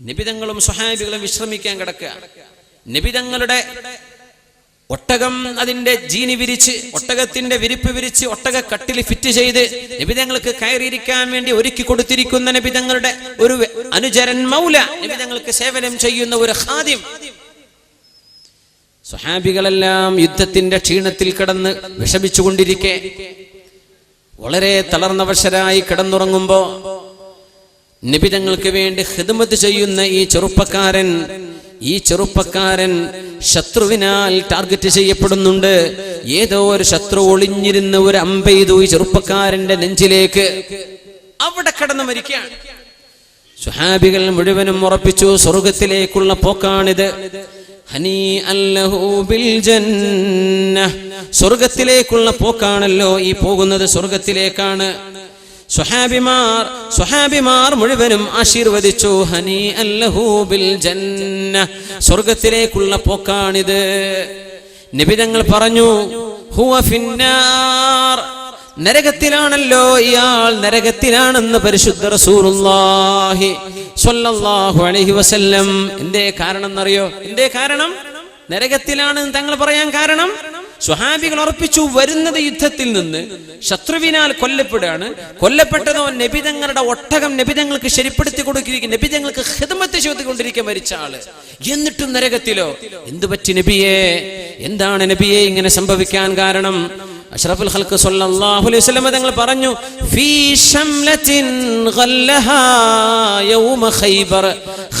നിബിതങ്ങളും സ്വഹാബികളും വിശ്രമിക്കാൻ കിടക്കുക. നിബിതങ്ങളുടെ ഒട്ടകം അതിന്റെ ജീനി വിരിച്ച് ഒട്ടകത്തിന്റെ വിരിപ്പ് വിരിച്ച് ഒട്ടക കട്ടിൽ ഫിറ്റ് ചെയ്ത് നിബിതങ്ങൾക്ക് കയറിയിരിക്കാൻ വേണ്ടി ഒരുക്കി കൊടുത്തിരിക്കുന്ന നിബിതങ്ങളുടെ ഒരു അനുചരൻ മൗല നിബിതങ്ങൾക്ക് സേവനം ചെയ്യുന്ന ഒരു ഹാദ്യം സ്വഹാബികളെല്ലാം യുദ്ധത്തിന്റെ ക്ഷീണത്തിൽ കിടന്ന് വിഷമിച്ചുകൊണ്ടിരിക്കെ. വളരെ തളർന്നവശരായി കിടന്നുറങ്ങുമ്പോ നിബിതങ്ങൾക്ക് വേണ്ടി ഹിദ്മത്ത് ചെയ്യുന്ന ഈ ചെറുപ്പക്കാരൻ ഈ ചെറുപ്പക്കാരൻ ശത്രുവിനാൽ ടാർഗറ്റ് ചെയ്യപ്പെടുന്നുണ്ട്. ഏതോ ഒരു ശത്രു ഒളിഞ്ഞിരുന്ന ഒരു അമ്പെയ്തു ഈ ചെറുപ്പക്കാരന്റെ നെഞ്ചിലേക്ക് അവിടെ കടന്നു മരിക്കുകയാണ് സുഹാബികൾ മുഴുവനും ഉറപ്പിച്ചു സ്വർഗത്തിലേക്കുള്ള പോക്കാണിത്. ഹനീ ബിൽ ജന്ന സ്വർഗത്തിലേക്കുള്ള പോക്കാണല്ലോ ഈ പോകുന്നത് സ്വർഗത്തിലേക്കാണ്. സ്വഹാബിമാർ സ്വഹാബിമാർ മുഴുവനും ആശീർവദിച്ചു. ഹനി അല്ലഹൂബിൽ ജന്ന. സ്വർഗത്തിലേക്കുള്ള പോക്കാണിത്. നിബിതങ്ങൾ പറഞ്ഞു ഹുവ ഫിന്നാർ. നരകത്തിലാണല്ലോ ഇയാൾ നരകത്തിലാണെന്ന് പരിശുദ്ധ റസൂലുള്ളാഹി സ്വല്ലല്ലാഹു അലൈഹി വസല്ലം. എന്തേ കാരണം എന്നറിയോ എന്തേ കാരണം? നരകത്തിലാണെന്ന് തങ്ങൾ പറയാൻ കാരണം? സ്വഹാബികൾ ഉറപ്പിച്ചു വരുന്നത് യുദ്ധത്തിൽ നിന്ന് ശത്രുവിനാൽ കൊല്ലപ്പെടുകയാണ്. കൊല്ലപ്പെട്ടതോ നബിതങ്ങളുടെ ഒട്ടകം നബിതങ്ങൾക്ക് ശരിപ്പെടുത്തി കൊടുക്കുകയും നബിതങ്ങൾക്ക് ഹിതമത്ത് ചെയ്തുകൊണ്ടിരിക്കാൻ മരിച്ച ആൾ. എന്നിട്ടും നരകത്തിലോ? എന്തു പറ്റി നബിയെ? എന്താണ് നബിയെ ഇങ്ങനെ സംഭവിക്കാൻ കാരണം? അഷ്റഫുൽ ഖൽക്ക് സല്ലല്ലാഹു അലൈഹി വസല്ലം തങ്ങൾ പറഞ്ഞു ഫീ ശംലത്തിൻ ഖല്ലഹാ യൗമ ഖൈബർ.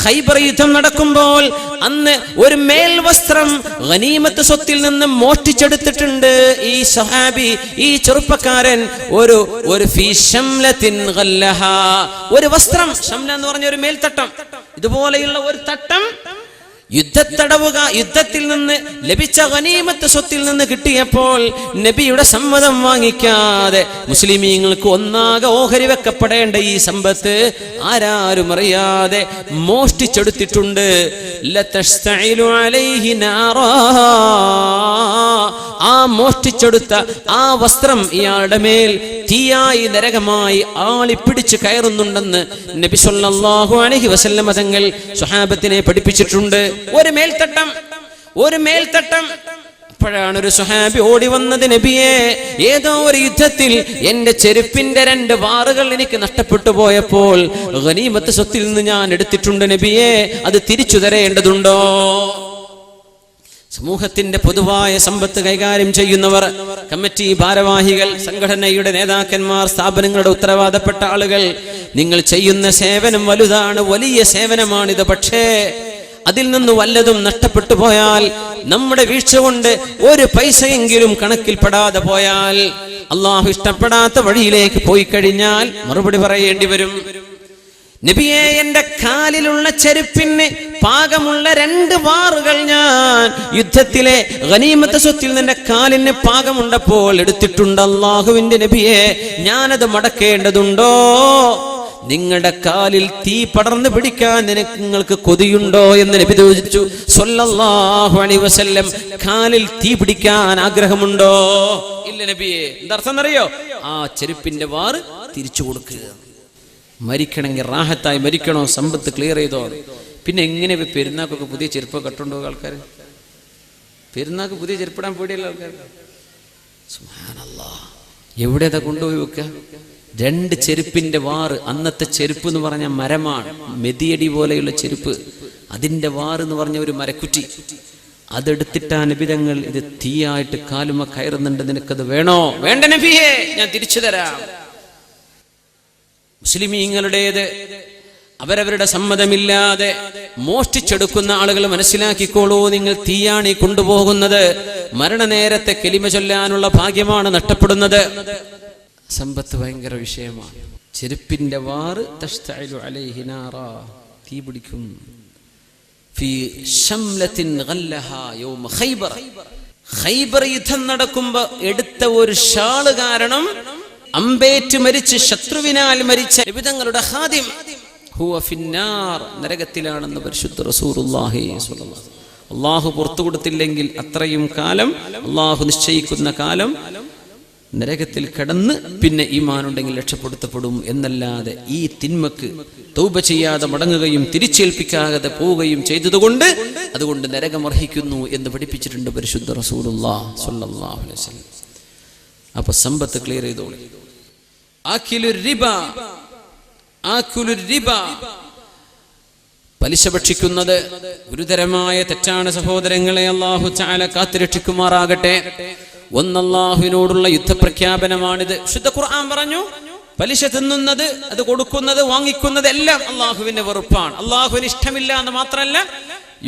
ഖൈബർ യുദ്ധം നടക്കുമ്പോൾ അന്ന് ഒരു മേൽവസ്ത്രം ഗനീമത്ത് സ്വത്തിൽ നിന്ന് മോഷ്ടിച്ചെടുത്തിട്ടുണ്ട്. ഈ സഹാബി ഈ ചെറുപ്പക്കാരൻ ഒരു ഒരു ഫീ ശംലത്തിൻ ഖല്ലഹാ. ഒരു വസ്ത്രം ശംല എന്ന് പറഞ്ഞ ഒരു മേൽത്തട്ടം. ഇതുപോലെയുള്ള ഒരു തട്ടം യുദ്ധത്തടവുക യുദ്ധത്തിൽ നിന്ന് ലഭിച്ച ഗനീമത്ത് സ്വത്തിൽ നിന്ന് കിട്ടിയപ്പോൾ നബിയുടെ സമ്മതം വാങ്ങിക്കാതെ മുസ്ലിമീങ്ങൾക്ക് ഒന്നാകെ ഓഹരി വെക്കപ്പെടേണ്ട ഈ സമ്പത്ത് ആരാരും അറിയാതെ മോഷ്ടിച്ചെടുത്തിട്ടുണ്ട് അലൈഹി. ആ മോഷ്ടിച്ചെടുത്ത ആ വസ്ത്രം ഇയാളുടെ മേൽ തീയായി നരകമായി ആളിപ്പിടിച്ച് കയറുന്നുണ്ടെന്ന് നബി സല്ലല്ലാഹു അലൈഹി വസല്ലമ തങ്ങൾ സ്വഹാബത്തിനെ പഠിപ്പിച്ചിട്ടുണ്ട് ഒരു മേൽത്തട്ടം ഒരു മേൽത്തട്ടം. അപ്പോഴാണ് ഒരു സുഹാബി ഓടി വന്നത് നബിയെ ഏതോ ഒരു യുദ്ധത്തിൽ എന്റെ ചെരുപ്പിന്റെ രണ്ട് വാറുകൾ എനിക്ക് നഷ്ടപ്പെട്ടു പോയപ്പോൾ ഗനീമത്ത് സ്വത്തിൽ നിന്ന് ഞാൻ എടുത്തിട്ടുണ്ട് നബിയെ അത് തിരിച്ചു തരേണ്ടതുണ്ടോ? സമൂഹത്തിന്റെ പൊതുവായ സമ്പത്ത് കൈകാര്യം ചെയ്യുന്നവർ കമ്മിറ്റി ഭാരവാഹികൾ സംഘടനയുടെ നേതാക്കന്മാർ സ്ഥാപനങ്ങളുടെ ഉത്തരവാദപ്പെട്ട ആളുകൾ നിങ്ങൾ ചെയ്യുന്ന സേവനം വലുതാണ് വലിയ സേവനമാണിത് പക്ഷേ അതിൽ നിന്ന് വല്ലതും നഷ്ടപ്പെട്ടു പോയാൽ നമ്മുടെ വീഴ്ച കൊണ്ട് ഒരു പൈസയെങ്കിലും കണക്കിൽപ്പെടാതെ പോയാൽ അള്ളാഹു ഇഷ്ടപ്പെടാത്ത വഴിയിലേക്ക് പോയി കഴിഞ്ഞാൽ മറുപടി പറയേണ്ടി വരും. നബിയെ എന്റെ കാലിലുള്ള ചെരുപ്പിന് പാകമുള്ള രണ്ട് വാറുകൾ ഞാൻ യുദ്ധത്തിലെ ഗനീമത്തെ സ്വത്തിൽ നിന്റെ കാലിന് പാകമുണ്ടപ്പോൾ എടുത്തിട്ടുണ്ട് അള്ളാഹുവിന്റെ നബിയെ ഞാനത് മടക്കേണ്ടതുണ്ടോ? നിങ്ങളുടെ കാലിൽ തീ പടർന്നു പിടിക്കാൻ നിനക്ക് നിങ്ങൾക്ക് കൊതിയുണ്ടോ എന്ന് നബി ചോദിച്ചു. സല്ലല്ലാഹു അലൈഹി വസല്ലം കാലിൽ തീ പിടിക്കാൻ ആഗ്രഹമുണ്ടോ? ഇല്ല നബിയെ എന്താർത്ഥം അറിയോ ആ ചെരുപ്പിന്റെ വാറ് തിരിച്ചു കൊടുക്കുക. മരിക്കണമെങ്കിൽ റാഹത്തായി മരിക്കണോ? സമ്പത്ത് ക്ലിയർ ചെയ്തോ? പിന്നെ എങ്ങനെ പെരുന്നാക്കൊക്കെ പുതിയ ചെരുപ്പ് കട്ടുണ്ടോ ആൾക്കാർ പെരുന്നാക്ക് പുതിയ ചെരുപ്പിടാൻ പേടിയല്ലോ ആൾക്കാർ എവിടെ അതാ കൊണ്ടുപോയി വെക്കുക? രണ്ട് ചെരുപ്പിന്റെ വാറ് അന്നത്തെ ചെരുപ്പ് എന്ന് പറഞ്ഞ മരമാണ്. മെതിയടി പോലെയുള്ള ചെരുപ്പ്. അതിന്റെ വാറ് എന്ന് പറഞ്ഞ ഒരു മരക്കുറ്റി. അതെടുത്തിട്ടാ നബിതങ്ങൾ ഇത് തീയായിട്ട് കാലുമ കയറുന്നുണ്ട്. നിനക്കത് വേണോ? വേണ്ട നബിയെ ഞാൻ തിരിച്ചു തരാം. മുസ്ലിമീങ്ങളുടേത് അവരവരുടെ സമ്മതമില്ലാതെ മോഷ്ടിച്ചെടുക്കുന്ന ആളുകൾ മനസ്സിലാക്കിക്കോളൂ. നിങ്ങൾ തീയാണി കൊണ്ടുപോകുന്നത്. മരണനേരത്തെ കെലിമ ചൊല്ലാനുള്ള ഭാഗ്യമാണ് നഷ്ടപ്പെടുന്നത്. സമ്പത്ത് ഭയങ്കര വിഷയമാണ് ചെരുപ്പിന്റെ വാറ് തഷ്തഇലു അലൈഹി തീ പിടിക്കും ഖൈബർ യുദ്ധം നടക്കുമ്പോ എടുത്ത ഒരു ഷാൾ കാരണം അമ്പേറ്റ് മരിച്ച് ശത്രുവിനാൽ മരിച്ച വിധങ്ങളുടെ ഹാദ്യം നരകത്തിലാണെന്ന് പരിശുദ്ധ. അള്ളാഹു. അള്ളാഹു പുറത്തു കൊടുത്തില്ലെങ്കിൽ അത്രയും കാലം അള്ളാഹു നിശ്ചയിക്കുന്ന കാലം നരകത്തിൽ കടന്ന് പിന്നെ ഈമാനുണ്ടെങ്കിൽ രക്ഷപ്പെടുത്തപ്പെടും എന്നല്ലാതെ ഈ തിന്മക്ക് തൗപ ചെയ്യാതെ മടങ്ങുകയും തിരിച്ചേൽപ്പിക്കാതെ പോവുകയും ചെയ്തതുകൊണ്ട് അതുകൊണ്ട് നരകം അർഹിക്കുന്നു എന്ന് പഠിപ്പിച്ചിട്ടുണ്ട് പരിശുദ്ധ റസൂലുള്ളാഹി അലൈഹി വസല്ലം. അപ്പൊ സമ്പത്ത് ക്ലിയർ ചെയ്തോളി. പലിശ ഭക്ഷിക്കുന്നത് ഗുരുതരമായ തെറ്റാണ് സഹോദരങ്ങളെ അള്ളാഹു ചാല കാത്തുരക്ഷിക്കുമാറാകട്ടെ. ഒന്നല്ലാഹുവിനോടുള്ള യുദ്ധപ്രഖ്യാപനമാണിത്. ശുദ്ധ ഖുർആൻ പറഞ്ഞു പലിശ തിന്നുന്നത് അത് കൊടുക്കുന്നത് വാങ്ങിക്കുന്നത് എല്ലാം അള്ളാഹുവിന്റെ വെറുപ്പാണ്. അള്ളാഹുവിന് ഇഷ്ടമില്ല എന്ന് മാത്രമല്ല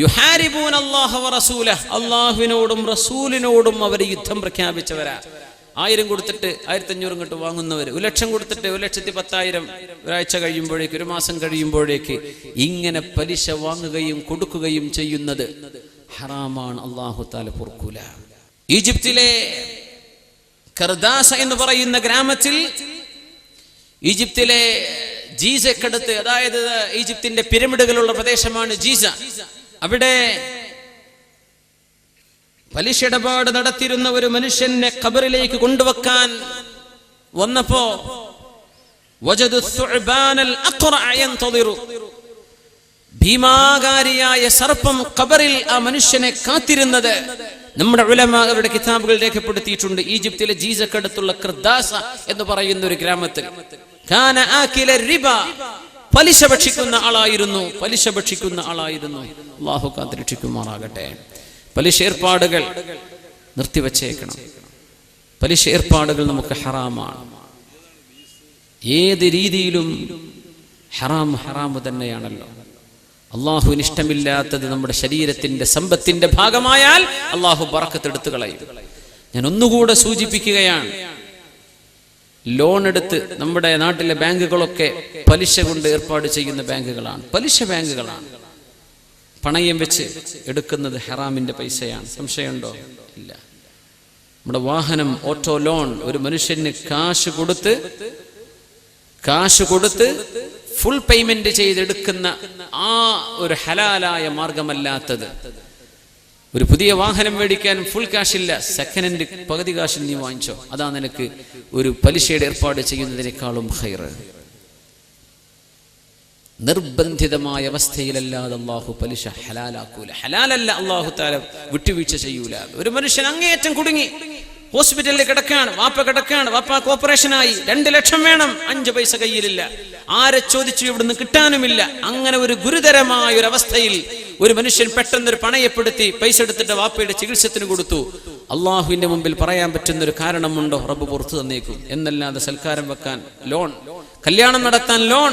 യുഹാരിബൂൻ അള്ളാഹു റസൂല അള്ളാഹുവിനോടും റസൂലിനോടും അവർ യുദ്ധം പ്രഖ്യാപിച്ചവരാ. ആയിരം കൊടുത്തിട്ട് ആയിരത്തി അഞ്ഞൂറും കിട്ട് വാങ്ങുന്നവർ ഒരു ലക്ഷം കൊടുത്തിട്ട് ഒരു ലക്ഷത്തി പത്തായിരം ഒരാഴ്ച കഴിയുമ്പോഴേക്ക് ഒരു മാസം കഴിയുമ്പോഴേക്ക് ഇങ്ങനെ പലിശ വാങ്ങുകയും കൊടുക്കുകയും ചെയ്യുന്നത് ഹറാമാണ് അള്ളാഹു താല പൊറുക്കൂല. ഈജിപ്തിലെ കർദാസ എന്ന് പറയുന്ന ഗ്രാമത്തിൽ ഈജിപ്തിലെ ജീസക്കടുത്ത് അതായത് ഈജിപ്തിന്റെ പിരമിഡുകളുള്ള പ്രദേശമാണ് ജീസ. അവിടെ പലിശിടപാട് നടത്തിയിരുന്ന ഒരു മനുഷ്യനെ ഖബറിലേക്ക് കൊണ്ടുവെക്കാൻ വന്നപ്പോ ഭീമാകാരിയായ സർപ്പം ഖബറിൽ ആ മനുഷ്യനെ കാത്തിരുന്നത്. നമ്മുടെ ഉലമ അവരുടെ കിതാബുകൾ രേഖപ്പെടുത്തിയിട്ടുണ്ട്. ഈജിപ്തിലെ ജീസക്കടുത്തുള്ള ക്രദാസ എന്ന് പറയുന്ന ഒരു ഗ്രാമത്തിൽ. പലിശ ഭക്ഷിക്കുന്ന ആളായിരുന്നു. പലിശ ഭക്ഷിക്കുന്ന ആളായിരുന്നു. അള്ളാഹു കാത്തിരക്ഷിക്കുമാറാകട്ടെ. പലിശ ഏർപ്പാടുകൾ നിർത്തിവച്ചേക്കണം. പലിശ ഏർപ്പാടുകൾ നമുക്ക് ഹറാമാണ്. ഏത് രീതിയിലും ഹറാം ഹറാമ് തന്നെയാണല്ലോ. അള്ളാഹുവിന് ഇഷ്ടമില്ലാത്തത് നമ്മുടെ ശരീരത്തിന്റെ സമ്പത്തിന്റെ ഭാഗമായാൽ അള്ളാഹു പറക്കത്തെടുത്ത് കളയും ഞാൻ ഒന്നുകൂടെ സൂചിപ്പിക്കുകയാണ്. ലോൺ എടുത്ത് നമ്മുടെ നാട്ടിലെ ബാങ്കുകളൊക്കെ പലിശ കൊണ്ട് ഏർപ്പാട് ചെയ്യുന്ന ബാങ്കുകളാണ്. പലിശ ബാങ്കുകളാണ്. പണയം വെച്ച് എടുക്കുന്നത് ഹെറാമിന്റെ പൈസയാണ്. സംശയമുണ്ടോ? ഇല്ല. നമ്മുടെ വാഹനം ഓട്ടോ ലോൺ ഒരു മനുഷ്യന് കാശ് കൊടുത്ത് കാശ് കൊടുത്ത് ഫുൾ പേയ്മെന്റ് ചെയ്തെടുക്കുന്ന ആ ഒരു ഹലാലായ മാർഗമല്ലാത്തത്. ഒരു പുതിയ വാഹനം മേടിക്കാൻ ഫുൾ കാശ് ഇല്ല. സെക്കൻഡ് ഹാൻഡ് പകുതി കാശിൽ നീ വാങ്ങിച്ചോ. അതാ നിനക്ക് ഒരു പലിശയുടെ ഏർപ്പാട് ചെയ്യുന്നതിനേക്കാളും ഹൈറ് നിർബന്ധിതമായ അവസ്ഥയിലല്ലാതെ അള്ളാഹു പലിശ ഹലാലാക്കൂല. ഹലാലല്ല അള്ളാഹു താല വിട്ടുവീഴ്ച ചെയ്യൂല. ഒരു മനുഷ്യൻ അങ്ങേയറ്റം കുടുങ്ങി. ഹോസ്പിറ്റലിൽ കിടക്കാണ് വാപ്പ കിടക്കാണ് വാപ്പ കോപ്പറേഷനായി. രണ്ട് ലക്ഷം വേണം അഞ്ച് പൈസ കയ്യിലില്ല. ആരെ ചോദിച്ചു ഇവിടുന്ന് കിട്ടാനുമില്ല. അങ്ങനെ ഒരു ഗുരുതരമായ ഒരു അവസ്ഥയിൽ ഒരു മനുഷ്യൻ പെട്ടെന്ന് ഒരു പണയപ്പെടുത്തി പൈസ എടുത്തിട്ട് വാപ്പയുടെ ചികിത്സത്തിന് കൊടുത്തു. അള്ളാഹുവിന്റെ മുമ്പിൽ പറയാൻ പറ്റുന്ന ഒരു കാരണമുണ്ടോ? റബ്ബ് പുറത്തു തന്നേക്കും. എന്നല്ലാതെ സൽക്കാരം വെക്കാൻ ലോൺ കല്യാണം നടത്താൻ ലോൺ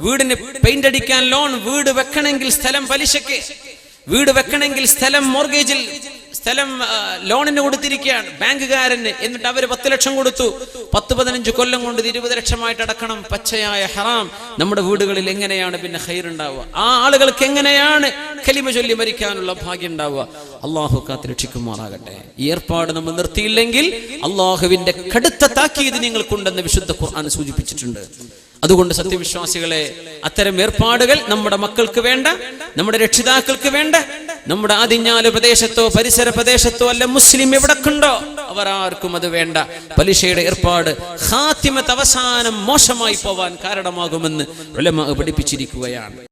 വീടിന് പെയിന്റ് അടിക്കാൻ ലോൺ വീട് വെക്കണമെങ്കിൽ സ്ഥലം പലിശക്ക് വീട് വെക്കണമെങ്കിൽ സ്ഥലം മോർഗേജിൽ സ്ഥലം ലോണിന് കൊടുത്തിരിക്കുകയാണ്. ബാങ്കുകാരന് എന്നിട്ട് അവർ പത്ത് ലക്ഷം കൊടുത്തു. പത്ത് പതിനഞ്ച് കൊല്ലം കൊണ്ട് ഇരുപത് ലക്ഷമായിട്ട് അടക്കണം. പച്ചയായ ഹറാം. നമ്മുടെ വീടുകളിൽ എങ്ങനെയാണ് പിന്നെ ഹൈർ ഉണ്ടാവുക? ആ ആളുകൾക്ക് എങ്ങനെയാണ് കലിമ ചൊല്ലി മരിക്കാനുള്ള ഭാഗ്യം ഉണ്ടാവുക? അള്ളാഹു കാത്ത് രക്ഷിക്കുമാറാകട്ടെ. ഈ ഏർപ്പാട് നമ്മൾ നിർത്തിയില്ലെങ്കിൽ അള്ളാഹുവിന്റെ കടുത്ത താക്കീത് നിങ്ങൾക്കുണ്ടെന്ന് വിശുദ്ധ ഖുർആൻ സൂചിപ്പിച്ചിട്ടുണ്ട്. അതുകൊണ്ട് സത്യവിശ്വാസികളെ അത്തരം ഏർപ്പാടുകൾ നമ്മുടെ മക്കൾക്ക് വേണ്ട നമ്മുടെ രക്ഷിതാക്കൾക്ക് വേണ്ട നമ്മുടെ ആദിഞ്ഞാൽ പ്രദേശത്തോ പരിസര പ്രദേശത്തോ അല്ല മുസ്ലിം എവിടക്കുണ്ടോ അവർ ആർക്കും അത് വേണ്ട. പലിശയുടെ ഏർപ്പാട് ഹാത്തിമത്ത് അവസാനം മോശമായി പോവാൻ കാരണമാകുമെന്ന് പഠിപ്പിച്ചിരിക്കുകയാണ്.